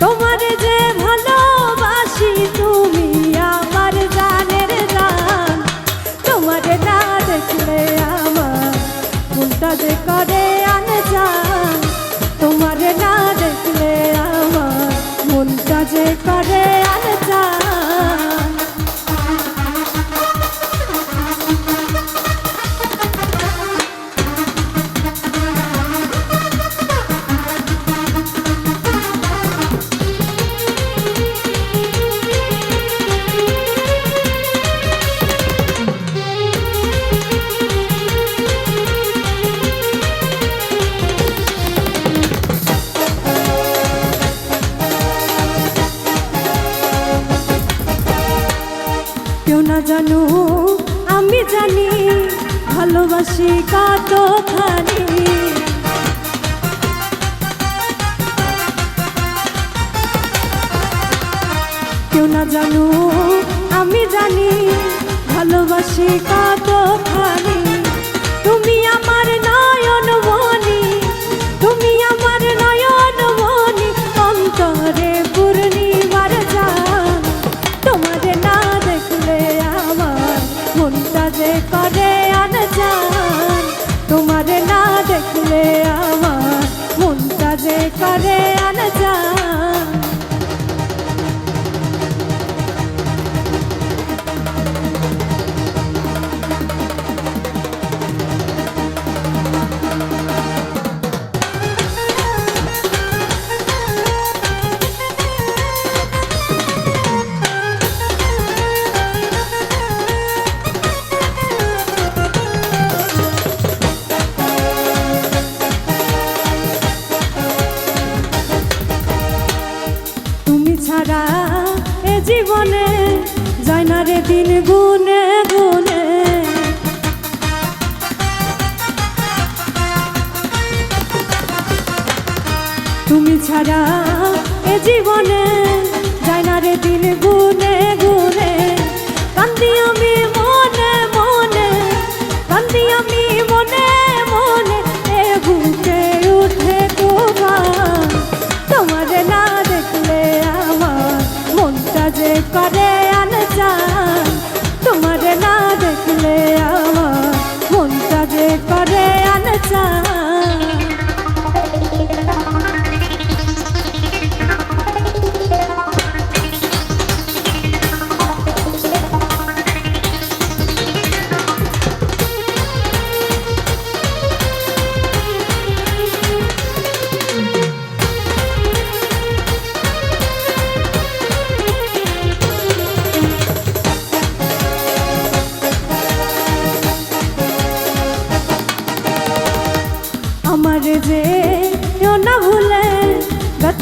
তোমারে যে ভালোবাসি তুমি আমার জানের দেখলে না দেখলে আমার মনটা যে করে ভালোবাসি কতখানি? কেউ না জানো আমি জানি ভালোবাসি কতখানি। তুমি আমার নয়ন যায় না গুনে গুনে। তুমি ছাড়া এ জীবনে যায় না রে দিন গুনে গুনে। কান্দি আমি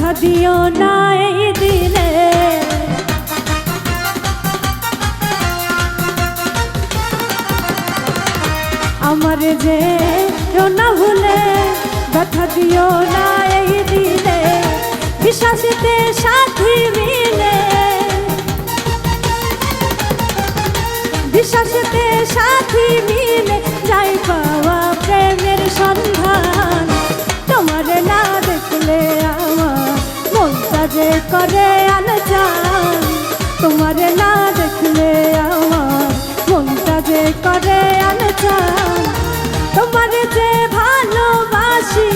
ব্যথা দিও না এই দিলে আমার যে না ভুলে ব্যথা দিও না এই দিলে বিশ্বাসিতে সাথী মিলে। বিশ্বাসেতে সাথী মিলে যাই পাওয়া প্রেমের সন্ধান। তোমার না দেখলে মনটা যে করে আনচান তোমার না দেখলে আমার মনটা যে করে আনচান তোমার যে ভালোবাসি,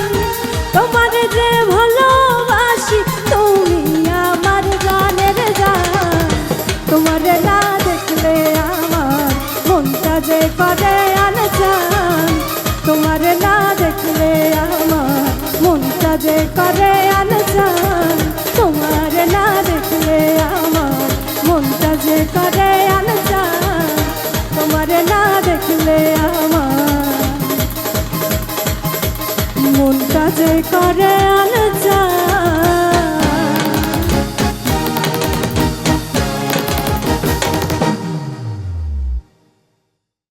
তোমার যে ভালোবাসি, তুমি আমার গানের গান। তোমার না দেখলে আমার মনটা যে করে আনচান তোমার না দেখলে আমার মনটা যে করে আনচান তোমার না দেখলে আমার মনটা যে করে আনচান তোমার না দেখলে আমার মনটা যে করে